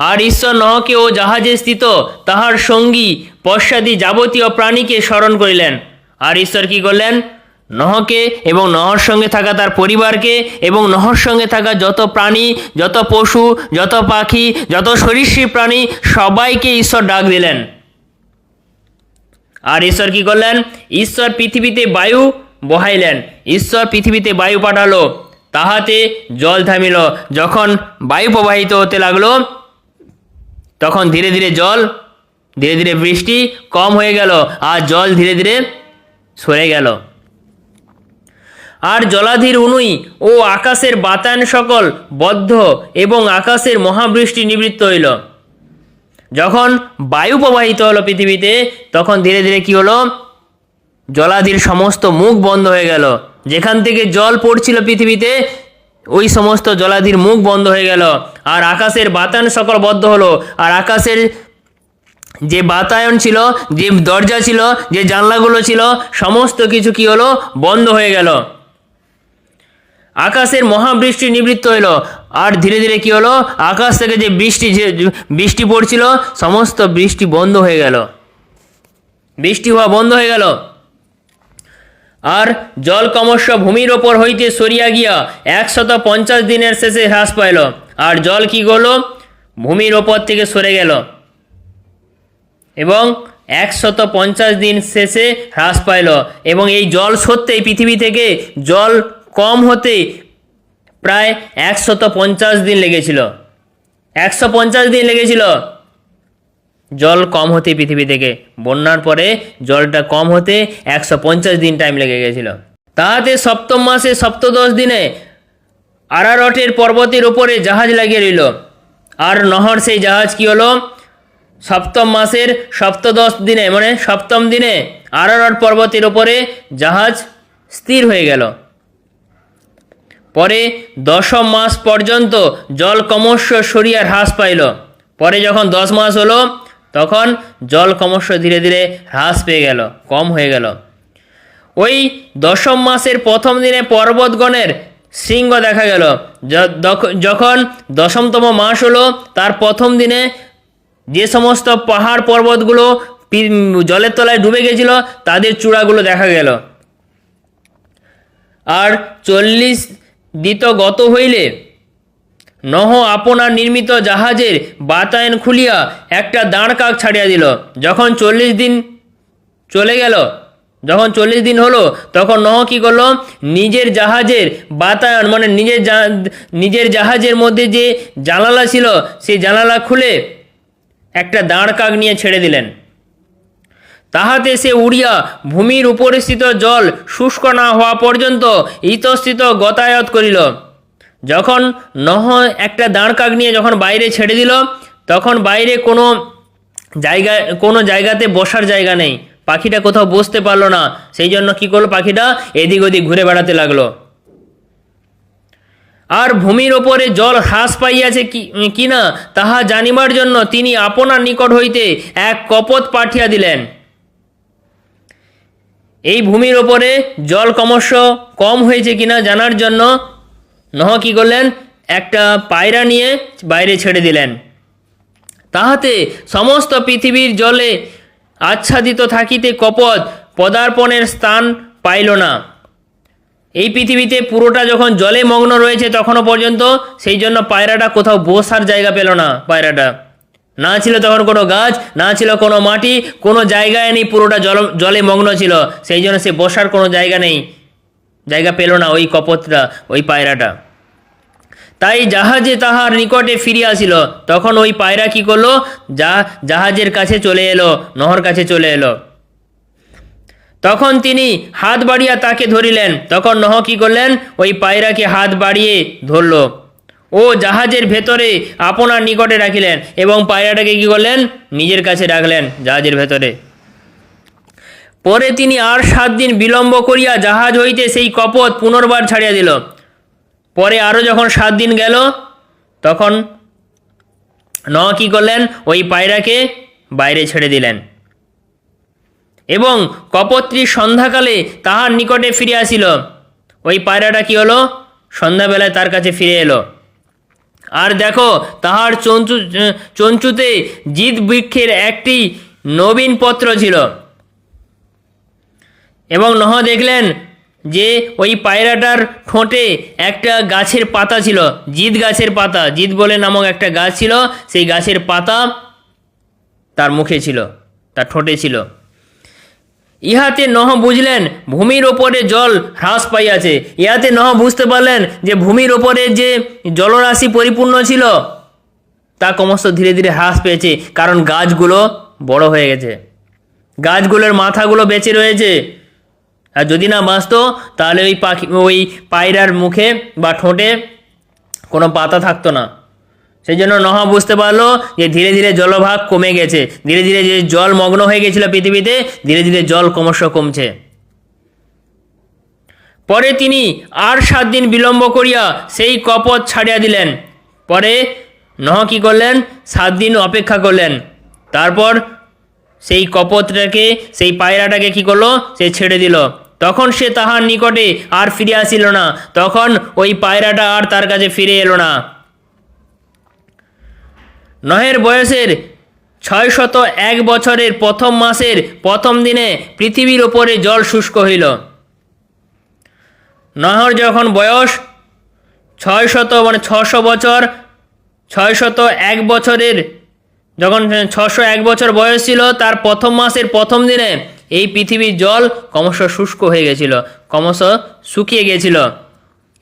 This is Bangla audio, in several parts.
আর ঈশ্বর নহকে ও জাহাজে স্থিত তাহার সঙ্গী পশ্চাদি যাবতীয় প্রাণীকে স্মরণ করিলেন। আর ঈশ্বর কি করলেন? নহকে এবং নহর সঙ্গে থাকা তার পরিবারকে এবং নহর সঙ্গে থাকা যত প্রাণী, যত পশু, যত পাখি, যত সরীসৃপ প্রাণী সবাইকে ঈশ্বর ডাক দিলেন। আর ঈশ্বর কি করলেন? ঈশ্বর পৃথিবীতে বায়ু বহাইলেন। ঈশ্বর পৃথিবীতে বায়ু পাঠালো। তাহাতে জল থামিল। যখন বায়ু প্রবাহিত হতে লাগল তখন ধীরে ধীরে জল, ধীরে ধীরে বৃষ্টি কম হয়ে গেল আর জল ধীরে ধীরে সরে গেল। আর জলাধির উনুই ও আকাশের বাতায়ন সকল বদ্ধ এবং আকাশের মহাবৃষ্টি নিবৃত্ত হইল। যখন বায়ু প্রবাহিত হলো পৃথিবীতে, তখন ধীরে ধীরে কি হলো? জলাধির সমস্ত মুখ বন্ধ হয়ে গেল। যেখান থেকে জল পড়ছিল পৃথিবীতে ওই সমস্ত জলাধির মুখ বন্ধ হয়ে গেল। আর আকাশের বাতায়ন সকল বদ্ধ হলো। আর আকাশের যে বাতায়ন ছিল, যে দরজা ছিল, যে জানলাগুলো ছিল, সমস্ত কিছু কি হলো? বন্ধ হয়ে গেল। আকাশের মহাবৃষ্টি নিবৃত্ত হইল আর ধীরে ধীরে কি হলো? আকাশ থেকে যে বৃষ্টি যে বৃষ্টি পড়ছিল, সমস্ত বৃষ্টি বন্ধ হয়ে গেল। বৃষ্টি হওয়া বন্ধ হয়ে গেল। আর জল ক্রমশ ভূমির ওপর হইতে সরিয়া গিয়া একশত পঞ্চাশ দিনের শেষে হ্রাস পাইল। আর জল কি করল ভূমির ওপর থেকে সরে গেল। এবং একশত পঞ্চাশ দিন শেষে হ্রাস পাইল। এবং এই জল সত্যিই পৃথিবী থেকে জল কম হতে প্রায় একশত পঞ্চাশ দিন লেগেছিল। একশো পঞ্চাশ দিন লেগেছিল। জল কম হতে পৃথিবী থেকে। বন্যার পরে জলটা কম হতে একশো পঞ্চাশ দিন টাইম লেগে গেছিল। তাহাতে সপ্তম মাসে সপ্তদশ দিনে আরারটের পর্বতের ওপরে জাহাজ লাগিয়ে রইল। আর নহর সেই জাহাজ কি হলো? সপ্তম মাসের সপ্তদশ দিনে মানে সপ্তম দিনে আরারট পর্বতের ওপরে জাহাজ স্থির হয়ে গেল। পরে দশম মাস পর্যন্ত জল ক্রমশ সরিয়া হ্রাস পাইল। পরে যখন দশ মাস হলো তখন জল ক্রমশ ধীরে ধীরে হ্রাস পেয়ে গেল, কম হয়ে গেল। ওই দশম মাসের প্রথম দিনে পর্বতগণের শৃঙ্গ দেখা গেল। যখন দশমতম মাস হলো, তার প্রথম দিনে যে সমস্ত পাহাড় পর্বতগুলো জলের তলায় ডুবে গেছিল, তাদের চূড়াগুলো দেখা গেল। আর চল্লিশ দিত গত হইলে নহ আপনার নির্মিত জাহাজের বাতায়ন খুলিয়া একটা দাঁড় কাক ছাড়িয়া দিল। যখন চল্লিশ দিন চলে গেল, যখন চল্লিশ দিন হলো, তখন নহ কি করল? নিজের জাহাজের বাতায়ন মানে নিজের নিজের জাহাজের মধ্যে যে জানালা ছিল, সেই জানালা খুলে একটা দাঁড় কাক নিয়ে ছেড়ে দিলেন। তাহাতে সে উড়িয়া ভূমির উপরিস্থিত জল শুষ্ক না হওয়া পর্যন্ত ইতস্থিত গতায়ত করিল। যখন নহ একটা দাঁড় কাক নিয়ে যখন বাইরে ছেড়ে দিল, তখন বাইরে কোনো জায়গা, কোনো জায়গাতে বসার জায়গা নেই। পাখিটা কোথাও বসতে পারল না। সেই জন্য কী করল পাখিটা? এদিক ওদিক ঘুরে বেড়াতে লাগল। আর ভূমির ওপরে জল হ্রাস পাইয়াছে কি কিনা তাহা জানিবার জন্য তিনি আপনার নিকট হইতে এক কপত পাঠিয়া দিলেন। এই ভূমির ওপরে জল ক্রমশ কম হয়েছে কিনা জানার জন্য নহ কি করলেন? একটা পায়রা নিয়ে বাইরে ছেড়ে দিলেন। তাহাতে সমস্ত পৃথিবীর জলে আচ্ছাদিত থাকিতে কপত পদার্পণের স্থান পাইল না। এই পৃথিবীতে পুরোটা যখন জলে মগ্ন রয়েছে তখনও পর্যন্ত সেই জন্য পায়রাটা কোথাও বসার জায়গা পেল না পায়রাটা। না ছিল তখন কোনো গাছ, না ছিল কোনো মাটি, কোনো জায়গায় নেই পুরোটা জল জলে মগ্ন ছিল। সেই জন্য সে বসার কোনো জায়গা নেই। জায়গা পেল না ওই কপতটা, ওই পায়রাটা। তাই জাহাজে তাহার নিকটে ফিরে আসিল। তখন ওই পায়রা কি করল? যা, জাহাজের কাছে চলে এলো, নহর কাছে চলে এলো। তখন তিনি হাত বাড়িয়া তাকে ধরিলেন। তখন নহ কি করলেন? ওই পায়রাকে হাত বাড়িয়ে ধরল। ও জাহাজের ভেতরে আপনার নিকটে রাখিলেন এবং পায়রাটাকে কি করলেন? নিজের কাছে রাখলেন জাহাজের ভেতরে। পরে তিনি আর সাত দিন বিলম্ব করিয়া জাহাজ হইতে সেই কপত পুনর্বার ছাড়িয়া দিল। পরে আরও যখন সাত দিন গেল, তখন ন কি করলেন? ওই পায়রাকে বাইরে ছেড়ে দিলেন। এবং কপত্রী সন্ধ্যাকালে তাহার নিকটে ফিরে আসিল। ওই পায়রাটা কি হলো? সন্ধ্যাবেলায় তার কাছে ফিরে এলো। আর দেখো, তাহার চঞ্চু চঞ্চুতে জিত বৃক্ষের একটি নবীন পত্র ছিল। এবং নহ দেখলেন যে ওই পায়রাটার ঠোঁটে একটা গাছের পাতা ছিল জিত গাছের পাতা। জিত বলে নামক একটা গাছ ছিল, সেই গাছের পাতা তার মুখে ছিল, তার ঠোঁটে ছিল। ইহাতে নহ বুঝলেন, ভূমির ওপরে জল হ্রাস পাইয়াছে। ইহাতে নহ বুঝতে পারলেন যে ভূমির ওপরে যে জলরাশি পরিপূর্ণ ছিল, তা ক্রমশ ধীরে ধীরে হ্রাস পেয়েছে, কারণ গাছগুলো বড় হয়ে গেছে। গাছগুলোর মাথাগুলো বেঁচে রয়েছে। আর যদি না বাঁচতো, তাহলে ওই পাখি, ওই পায়রার মুখে বা ঠোঁটে কোনো পাতা থাকতো না। সেই জন্য নহা বুঝতে পারল যে ধীরে ধীরে জলভাগ কমে গেছে। ধীরে ধীরে যে জল মগ্ন হয়ে গেছিল পৃথিবীতে, ধীরে ধীরে জল ক্রমশ কমছে। পরে তিনি আর সাত দিন বিলম্ব করিয়া সেই কপত ছাড়িয়া দিলেন। পরে নহ কি করলেন? সাত দিন অপেক্ষা করলেন। তারপর সেই কপতটাকে সেই পায়রাটাকে কি করল? সে ছেড়ে দিল। তখন সে তাহার নিকটে আর ফিরে আসিল না। তখন ওই পায়রাটা আর তার কাছে ফিরে এলো না। নহের বয়সের ছয় শত এক বছরের প্রথম মাসের প্রথম দিনে পৃথিবীর ওপরে জল শুষ্ক হইল। নহর যখন বয়স ছয় শত মানে ছশো বছর ছয় শত এক বছরের যখন ছশো এক বছর বয়স ছিল, তার প্রথম মাসের প্রথম দিনে এই পৃথিবীর জল ক্রমশ শুষ্ক হয়ে গেছিল, ক্রমশ শুকিয়ে গেছিল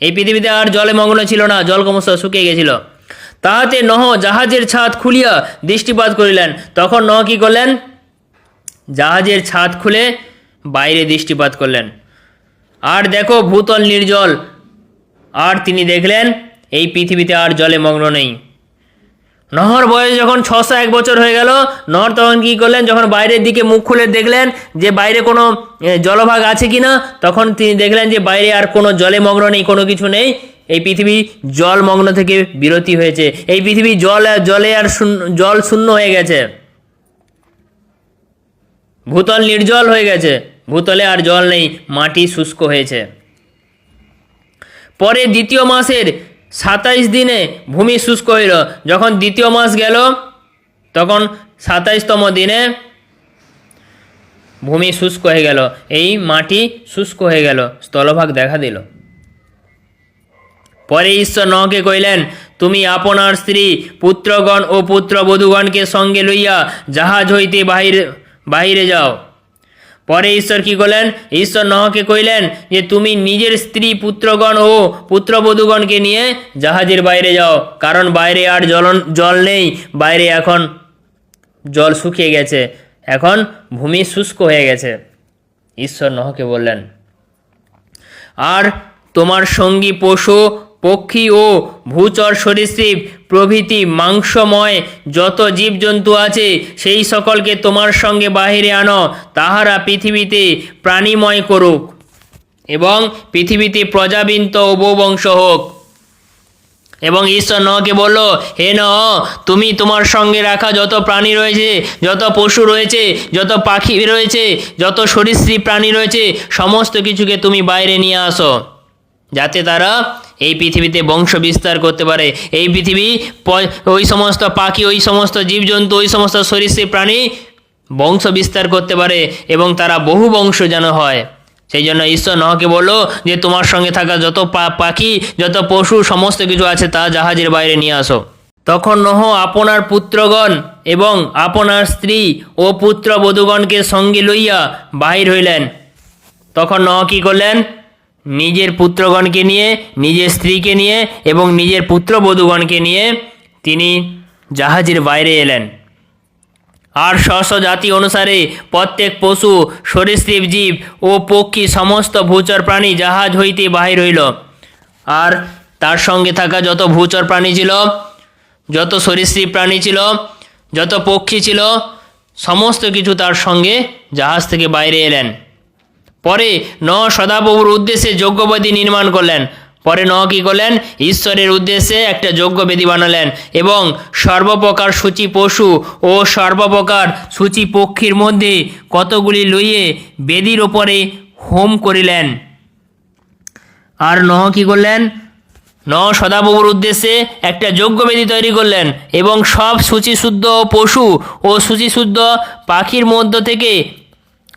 এই পৃথিবীতে আর জলে মগ্ন ছিল না, জল ক্রমশ শুকিয়ে গেছিল তাহাতে নহ জাহাজের ছাদ খুলিয়া দৃষ্টিপাত করিলেন। তখন নহ কি করলেন? জাহাজের ছাদ খুলে বাইরে দৃষ্টিপাত করলেন। আর দেখো ভূতল নির্জল। আর তিনি দেখলেন, এই পৃথিবীতে আর জলে মগ্ন নেই। নহর বয়স যখন ছশো এক বছর হয়ে গেল, নহর তখন কী করলেন? যখন বাইরের দিকে মুখ খুলে দেখলেন যে বাইরে কোনো জলভাগ আছে কি না তখন তিনি দেখলেন যে বাইরে আর কোনো জলে মগ্ন নেই, কোনো কিছু নেই। এই পৃথিবী জল মগ্ন থেকে বিরতি হয়েছে। এই পৃথিবী জল, জলে আর জল শূন্য হয়ে গেছে। ভূতল নির্জল হয়ে গেছে। ভূতলে আর জল নেই, মাটি শুষ্ক হয়েছে। পরে দ্বিতীয় মাসের সাতাইশ দিনে ভূমি শুষ্ক হইল। যখন দ্বিতীয় মাস গেল, তখন সাতাইশতম দিনে ভূমি শুষ্ক হয়ে গেল। এই মাটি শুষ্ক হয়ে গেল, স্থলভাগ দেখা দিল। পরে ঈশ্বর নহকে কইলেন তুমি আপনার স্ত্রী, পুত্রগণ ও পুত্রবধূগণকে সঙ্গে লইয়া জাহাজ হইতে বাহিরে বাহিরে যাও। পরে ঈশ্বর কি করলেন? ঈশ্বর নহকে কইলেন যে, তুমি নিজের স্ত্রী, পুত্রগণ ও পুত্রবধূগণকে নিয়ে জাহাজের বাইরে যাও। কারণ বাইরে আর জল জল নেই। বাইরে এখন জল শুকিয়ে গেছে। এখন ভূমি শুষ্ক হয়ে গেছে। ঈশ্বর নহকে বললেন, আর তোমার সঙ্গী পশু পক্ষী ও ভূচর সরীসৃপ প্রভৃতি মাংসময় যত জীবজন্তু আছে, সেই সকলকে তোমার সঙ্গে বাহিরে আনো, তাহারা পৃথিবীতে প্রাণীময় করুক। এবং পৃথিবীতে প্রজাবিন্ত ও বংশ হোক। এবং ঈশ্বর নহকে বলল, হে ন তুমি তোমার সঙ্গে রাখা যত প্রাণী রয়েছে, যত পশু রয়েছে, যত পাখি রয়েছে, যত সরীসৃপ প্রাণী রয়েছে, সমস্ত কিছুকে তুমি বাইরে নিয়ে আসো, যাতে তারা এই পৃথিবীতে বংশ বিস্তার করতে পারে। এই পৃথিবী ওই সমস্ত পাখি, ওই সমস্ত জীবজন্তু, ওই সমস্ত সরীসৃপ প্রাণী বংশ বিস্তার করতে পারে এবং তারা বহু বংশ যেন হয়। সেই জন্য ঈশ্বর নহকে বলল যে, তোমার সঙ্গে থাকা যত পাখি, যত পশু, সমস্ত কিছু আছে তা জাহাজের বাইরে নিয়ে আসো। তখন নহ আপনার পুত্রগণ এবং আপনার স্ত্রী ও পুত্র বধূগণকে সঙ্গে লইয়া বাহির হইলেন। তখন নহ কি করলেন? নিজের পুত্রগণকে নিয়ে, নিজের স্ত্রীকে নিয়ে এবং নিজের পুত্রবধূগণকে নিয়ে তিনি জাহাজের বাইরে এলেন। আর স্ব জাতি অনুসারে প্রত্যেক পশু, সরীসৃপ, জীব ও পক্ষী সমস্ত ভূচর প্রাণী জাহাজ হইতে বাহির হইল। আর তার সঙ্গে থাকা যত ভূচর প্রাণী ছিল, যত সরীসৃপ প্রাণী ছিল, যত পক্ষী ছিল, সমস্ত কিছু তার সঙ্গে জাহাজ থেকে বাইরে এলেন। পরে ন সদাপ্রভুর উদ্দেশ্যে যজ্ঞবেদী নির্মাণ করলেন। পরে ন কী করলেন? ঈশ্বরের উদ্দেশ্যে একটা যজ্ঞবেদী বানালেন এবং সর্বপ্রকার সূচি পশু ও সর্বপ্রকার সূচি পক্ষীর মধ্যে কতগুলি লইয়ে বেদির ওপরে হোম করিলেন। আর নহ কি করলেন? ন সদাপ্রভুর উদ্দেশ্যে একটা যজ্ঞবেদী তৈরি করলেন এবং সব শুচিশুদ্ধ পশু ও শুচিশুদ্ধ পাখির মধ্য থেকে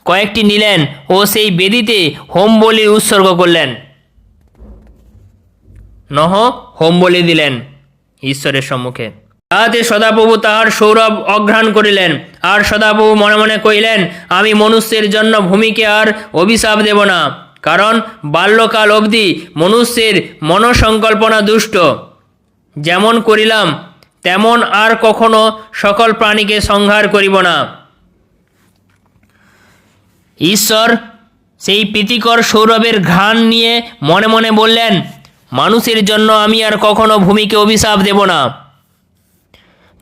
কয়েকটি নিলেন ও সেই বেদিতে হোম বলি উৎসর্গ করলেন। নহ হোম বলি দিলেন ঈশ্বরের সম্মুখে। তাহাতে সদাপ্রভু তাহার সৌরভ অঘ্রাণ করিলেন। আর সদাপ্রভু মনে মনে কহিলেন, আমি মনুষ্যের জন্য ভূমিকে আর অভিশাপ দেব না, কারণ বাল্যকাল অবধি মনুষ্যের মনসংকল্পনা দুষ্ট। যেমন করিলাম, তেমন আর কখনো সকল প্রাণীকে সংহার করিব না। ঈশ্বর সেই প্রীতিকর সৌরভের ঘ্রাণ নিয়ে মনে মনে বললেন, মানুষের জন্য আমি আর কখনো ভূমিকে অভিশাপ দেব না।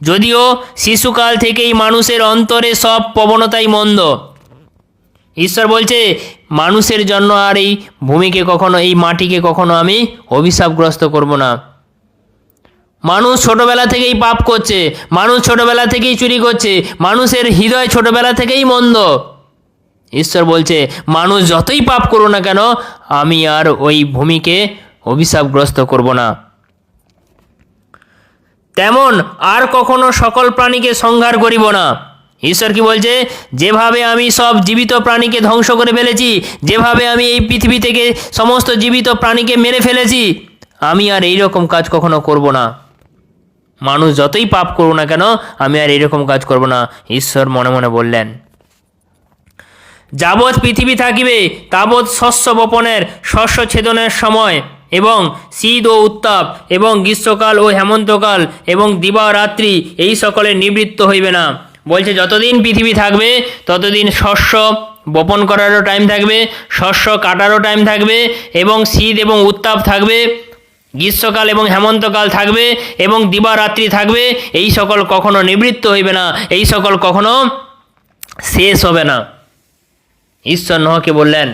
যদিও শিশুকাল থেকেই মানুষের অন্তরে সব প্রবণতাই মন্দ। ঈশ্বর বলছে, মানুষের জন্য আর এই ভূমিকে কখনো, এই মাটিকে কখনো আমি অভিশাপগ্রস্ত করব না। মানুষ ছোটবেলা থেকেই পাপ করছে, মানুষ ছোটবেলা থেকেই চুরি করছে, মানুষের হৃদয় ছোটবেলা থেকেই মন্দ। ঈশ্বর বলছে, মানুষ যতই পাপ করো না কেন, আমি আর ওই ভূমিকে অভিশাপগ্রস্ত করব না। তেমন আর কখনো সকল প্রাণীকে সংহার করিব না। ঈশ্বর কি বলছে? যেভাবে আমি সব জীবিত প্রাণীকে ধ্বংস করে ফেলেছি, যেভাবে আমি এই পৃথিবী থেকে সমস্ত জীবিত প্রাণীকে মেরে ফেলেছি, আমি আর এই রকম কাজ কখনো করব না। মানুষ যতই পাপ করো না কেন, আমি আর এইরকম কাজ করব না, ঈশ্বর মনে মনে বললেন। যাবৎ পৃথিবী থাকিবে, তাবৎ শস্য বপনের, শস্য ছেদনের সময় এবং শীত ও উত্তাপ এবং গ্রীষ্মকাল ও হেমন্তকাল এবং দিবারাত্রি এই সকলে নিবৃত্ত হইবে না। বলছে, যতদিন পৃথিবী থাকবে, ততদিন শস্য বপন করারও টাইম থাকবে, শস্য কাটারও টাইম থাকবে এবং শীত এবং উত্তাপ থাকবে, গ্রীষ্মকাল এবং হেমন্তকাল থাকবে এবং দিবারাত্রি থাকবে, এই সকল কখনো নিবৃত্ত হইবে না, এই সকল কখনো শেষ হবে না। ঈশ্বর নহকে বললেন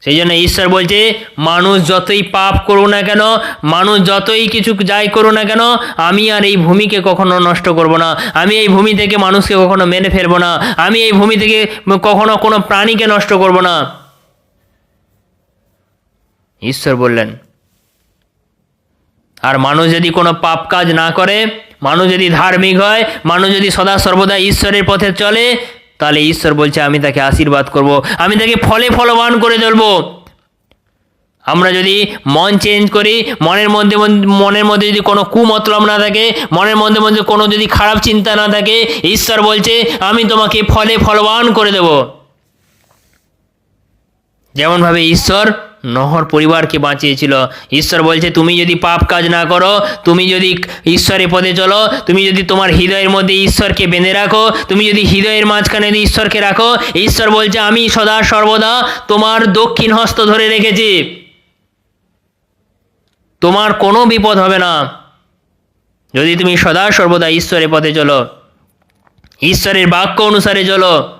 সেই জন্য ঈশ্বর বলছে, মানুষ যতই পাপ করুক না কেন, মানুষ যতই কিছু যাই করুক না কেন, আমি আর এই ভূমিকে কখনো নষ্ট করব না। আমি এই ভূমি থেকে মানুষকে কখনো মেরে ফেলব না। আমি এই ভূমি থেকে কখনো কোনো প্রাণীকে নষ্ট করব না। ঈশ্বর বললেন, আর মানুষ যদি কোনো পাপ কাজ না করে, মানুষ যদি ধার্মিক হয়, মানুষ যদি সদা সর্বদা ঈশ্বরের পথে চলে তাহলে ঈশ্বর বলছে, আমি তাকে আশীর্বাদ করব, আমি তাকে ফলে ফলবান করে তুলব। আমরা যদি মন চেঞ্জ করি, মনের মধ্যে মনের মধ্যে যদি কোনো কুমতলব না থাকে, মনের মধ্যে মধ্যে কোনো যদি খারাপ চিন্তা না থাকে, ঈশ্বর বলছে, আমি তোমাকে ফলে ফলবান করে দেব। যেমনভাবে ঈশ্বর নহর পরিবারকে বাঁচিয়েছিল। ঈশ্বর বলছে, তুমি যদি পাপ কাজ না করো, তুমি যদি ঈশ্বরের পথে চলো, তুমি যদি তোমার হৃদয়ের মধ্যে ঈশ্বরকে বেঁধে রাখো, তুমি যদি হৃদয়ের মাঝখানে ঈশ্বরকে রাখো, ঈশ্বর বলছে, আমি সদা সর্বদা তোমার দক্ষিণ হস্ত ধরে রেখেছি। তোমার কোনো বিপদ হবে না। যদি তুমি সদা সর্বদা ঈশ্বরের পথে চলো, ঈশ্বরের বাক্য অনুসারে চলো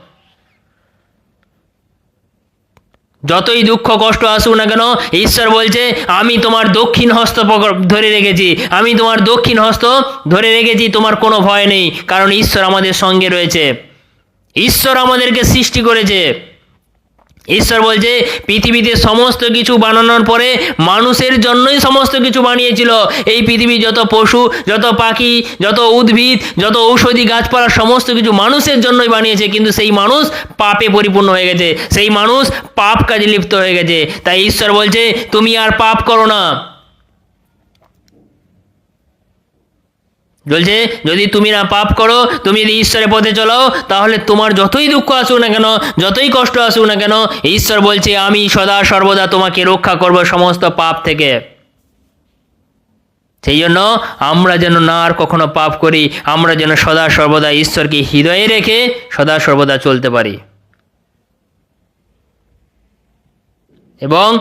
যতই দুঃখ কষ্ট আসুক না কেন, ঈশ্বর বলছে, আমি তোমার দক্ষিণ হস্ত ধরে রেখেছি। আমি তোমার দক্ষিণ হস্ত ধরে রেখেছি, তোমার কোনো ভয় নেই, কারণ ঈশ্বর আমাদের সঙ্গে রয়েছে। ঈশ্বর আমাদেরকে সৃষ্টি করেছে। ঈশ্বর বলছে, পৃথিবীতে সমস্ত কিছু বানানোর পরে মানুষের জন্যই সমস্ত কিছু বানিয়েছিল। এই পৃথিবী যত পশু, যত পাখি, যত উদ্ভিদ, যত ঔষধি গাছপালা, সমস্ত কিছু মানুষের জন্যই বানিয়েছে, কিন্তু সেই মানুষ পাপে পরিপূর্ণ হয়ে গেছে। সেই মানুষ পাপ কাজে লিপ্ত হয়ে গেছে। তাই ঈশ্বর বলছে, তুমি আর পাপ করো না। বলছে, যদি তুমি না পাপ করো, তুমি যদি ঈশ্বরের পথে চলো, তাহলে তোমার যতই দুঃখ আসুক না কেন, যতই কষ্ট আসুক না কেন, ঈশ্বর বলছে, আমি সদা সর্বদা তোমাকে রক্ষা করব সমস্ত পাপ থেকে। সেই জন্য আমরা যেন না আর কখনো পাপ করি, আমরা যেন সদা সর্বদা ঈশ্বরকে হৃদয়ে রেখে সদা সর্বদা চলতে পারি। এবং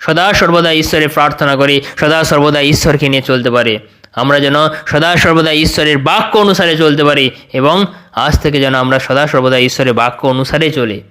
সদা সর্বদা ঈশ্বরের প্রার্থনা করি, সদা সর্বদা ঈশ্বরকে নিয়ে চলতে পারি। আমরা যেন সদা সর্বদা ঈশ্বরের বাক্য অনুসারে চলতে পারি এবং আজ থেকে যেন আমরা সদা সর্বদা ঈশ্বরের বাক্য অনুসারে চলি।